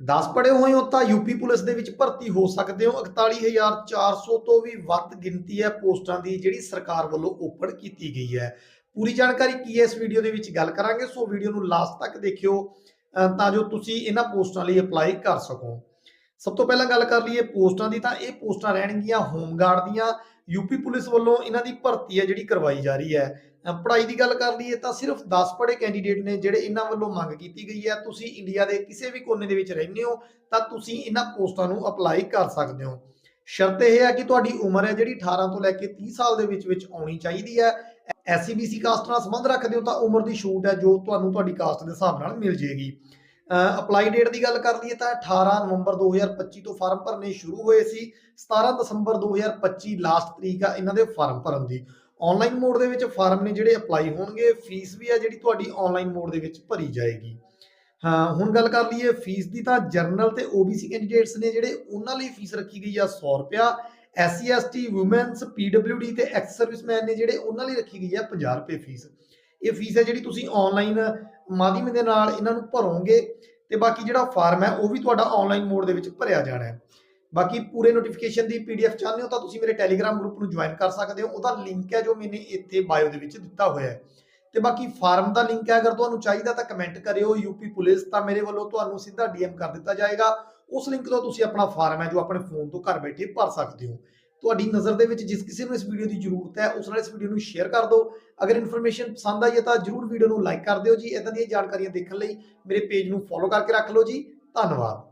10 ਪੜ੍ਹੇ ਹੋਏ ਹੋ ਤਾਂ ਯੂਪੀ ਪੁਲਿਸ ਦੇ ਵਿੱਚ ਭਰਤੀ ਹੋ ਸਕਦੇ ਹੋ। 41400 ਤੋਂ ਵੀ ਵੱਧ ਗਿਣਤੀ ਹੈ ਪੋਸਟਾਂ ਦੀ ਜਿਹੜੀ ਸਰਕਾਰ ਵੱਲੋਂ ਓਪਨ ਕੀਤੀ ਗਈ ਹੈ। ਪੂਰੀ ਜਾਣਕਾਰੀ ਕੀ ਹੈ? ਇਸ ਵੀਡੀਓ ਦੇ ਵਿੱਚ ਗੱਲ ਕਰਾਂਗੇ। ਸੋ ਵੀਡੀਓ ਨੂੰ ਲਾਸਟ ਤੱਕ ਦੇਖਿਓ ਤਾਂ ਜੋ ਤੁਸੀਂ ਇਹਨਾਂ ਪੋਸਟਾਂ ਲਈ ਅਪਲਾਈ ਕਰ ਸਕੋ। ਸਭ ਤੋਂ ਪਹਿਲਾਂ ਗੱਲ ਕਰ ਲਈਏ ਪੋਸਟਾਂ ਦੀ, ਤਾਂ ਇਹ ਪੋਸਟਾਂ ਰਹਿਣਗੀਆਂ ਹੋਮਗਾਰਡ ਦੀਆਂ। ਯੂਪੀ ਪੁਲਿਸ ਵੱਲੋਂ ਇਹਨਾਂ ਦੀ ਭਰਤੀ ਹੈ, ਜਿਹੜੀ ਕਰਵਾਈ ਜਾ ਰਹੀ ਹੈ। ਪੜ੍ਹਾਈ ਦੀ ਗੱਲ ਕਰ ਲਈਏ, ਤਾਂ ਸਿਰਫ 10 ਪੜ੍ਹੇ ਕੈਂਡੀਡੇਟ ਨੇ, ਜਿਹੜੇ ਇਹਨਾਂ ਵੱਲੋਂ ਮੰਗ ਕੀਤੀ ਗਈ ਹੈ। ਤੁਸੀਂ ਇੰਡੀਆ ਦੇ ਕਿਸੇ ਵੀ ਕੋਨੇ ਦੇ ਵਿੱਚ ਰਹਿੰਦੇ ਹੋ, ਤਾਂ ਤੁਸੀਂ ਇਹਨਾਂ ਪੋਸਟਾਂ ਨੂੰ ਅਪਲਾਈ ਕਰ ਸਕਦੇ ਹੋ। ਸ਼ਰਤ ਇਹ ਹੈ ਕਿ ਤੁਹਾਡੀ ਉਮਰ ਹੈ ਜਿਹੜੀ 18 ਤੋਂ ਲੈ ਕੇ 30 ਸਾਲ ਦੇ ਵਿੱਚ ਵਿੱਚ ਆਉਣੀ ਚਾਹੀਦੀ ਹੈ। ਐਸਸੀਬੀਸੀ ਕਾਸਟ ਨਾਲ ਸੰਬੰਧ ਰੱਖਦੇ ਹੋ, ਤਾਂ ਉਮਰ ਦੀ ਛੂਟ ਹੈ ਜੋ ਤੁਹਾਨੂੰ ਤੁਹਾਡੀ ਕਾਸਟ ਦੇ ਹਿਸਾਬ ਨਾਲ ਮਿਲ ਜੇਗੀ ਅਪਲਾਈ ਡੇਟ ਦੀ ਗੱਲ ਕਰ ਲਈਏ ਤਾਂ 18 ਨਵੰਬਰ 2025 ਤੋਂ ਫਾਰਮ ਭਰਨੇ ਸ਼ੁਰੂ ਹੋਏ ਸੀ। 17 ਦਸੰਬਰ 2025 ਲਾਸਟ ਤਰੀਕ ਆ ਇਹਨਾਂ ਦੇ ਫਾਰਮ ਭਰਨ ਦੀ। ਆਨਲਾਈਨ ਮੋਡ ਦੇ ਵਿੱਚ ਫਾਰਮ ਨੇ ਜਿਹੜੇ ਅਪਲਾਈ ਹੋਣਗੇ ਫੀਸ ਵੀ ਆ ਜਿਹੜੀ ਤੁਹਾਡੀ ਆਨਲਾਈਨ ਮੋਡ ਦੇ ਵਿੱਚ ਭਰੀ ਜਾਏਗੀ। ਹਾਂ, ਹੁਣ ਗੱਲ ਕਰ ਲਈਏ ਫੀਸ ਦੀ ਤਾਂ ਜਰਨਲ ਤੇ OBC ਕੈਂਡੀਡੇਟਸ ਨੇ ਜਿਹੜੇ ਉਹਨਾਂ ਲਈ ਫੀਸ ਰੱਖੀ ਗਈ ਆ 100 ਰੁਪਿਆ SC ST ਔਮਨਸ PWD ਤੇ ਐਕਸ ਸਰਵਿਸਮੈਨ ਨੇ ਜਿਹੜੇ ਉਹਨਾਂ ਲਈ ਰੱਖੀ ਗਈ ਆ 50 ਰੁਪਏ ਫੀਸ ਇਹ ਫੀਸ ਹੈ ਜਿਹੜੀ ਤੁਸੀਂ ਆਨਲਾਈਨ ਮਾਧਿਅਮ ਦੇ ਨਾਲ ਇਹਨਾਂ ਨੂੰ ਭਰੋਗੇ ਤੇ ਬਾਕੀ ਜਿਹੜਾ ਫਾਰਮ ਹੈ ਉਹ ਵੀ ਤੁਹਾਡਾ ਆਨਲਾਈਨ ਮੋਡ ਦੇ ਵਿੱਚ ਭਰਿਆ ਜਾਣਾ ਹੈ। ਬਾਕੀ ਪੂਰੇ ਨੋਟੀਫਿਕੇਸ਼ਨ ਦੀ ਪੀਡੀਐਫ ਚਾਹੁੰਦੇ ਹੋ ਤਾਂ ਤੁਸੀਂ ਮੇਰੇ ਟੈਲੀਗ੍ਰਾਮ ਗਰੁੱਪ ਨੂੰ ਜੁਆਇਨ ਕਰ ਸਕਦੇ ਹੋ। ਉਹਦਾ ਲਿੰਕ ਹੈ ਜੋ ਮੈਨੇ ਇੱਥੇ ਬਾਇਓ ਦੇ ਵਿੱਚ ਦਿੱਤਾ ਹੋਇਆ ਹੈ। ਤੇ ਬਾਕੀ ਫਾਰਮ ਦਾ ਲਿੰਕ ਹੈ, ਅਗਰ ਤੁਹਾਨੂੰ ਚਾਹੀਦਾ ਤਾਂ ਕਮੈਂਟ ਕਰਿਓ। ਯੂਪੀ ਪੁਲਿਸ ਤਾਂ ਮੇਰੇ ਵੱਲੋਂ ਤੁਹਾਨੂੰ ਸਿੱਧਾ ਡੀਐਮ ਕਰ ਦਿੱਤਾ ਜਾਏਗਾ। ਉਸ ਲਿੰਕ ਤੋਂ ਤੁਸੀਂ ਆਪਣਾ ਫਾਰਮ ਹੈ ਜੋ ਆਪਣੇ ਫੋਨ ਤੋਂ ਘਰ ਬੈਠੇ ਭਰ ਸਕਦੇ ਹੋ। ਤੁਹਾਡੀ ਨਜ਼ਰ ਦੇ ਵਿੱਚ ਜਿਸ ਕਿਸੇ ਨੂੰ ਇਸ ਵੀਡੀਓ ਦੀ ਜ਼ਰੂਰਤ ਹੈ, ਉਸ ਨਾਲ ਇਸ ਵੀਡੀਓ ਨੂੰ ਸ਼ੇਅਰ ਕਰ ਦਿਓ। ਅਗਰ ਇਨਫੋਰਮੇਸ਼ਨ ਪਸੰਦ ਆਈ ਹੈ ਤਾਂ ਜਰੂਰ ਵੀਡੀਓ ਨੂੰ ਲਾਈਕ ਕਰ ਦਿਓ ਜੀ। ਇਦਾਂ ਦੀਆਂ ਜਾਣਕਾਰੀਆਂ ਦੇਖਣ ਲਈ ਮੇਰੇ ਪੇਜ ਨੂੰ ਫੋਲੋ ਕਰਕੇ ਰੱਖ ਲਓ ਜੀ। ਧੰਨਵਾਦ।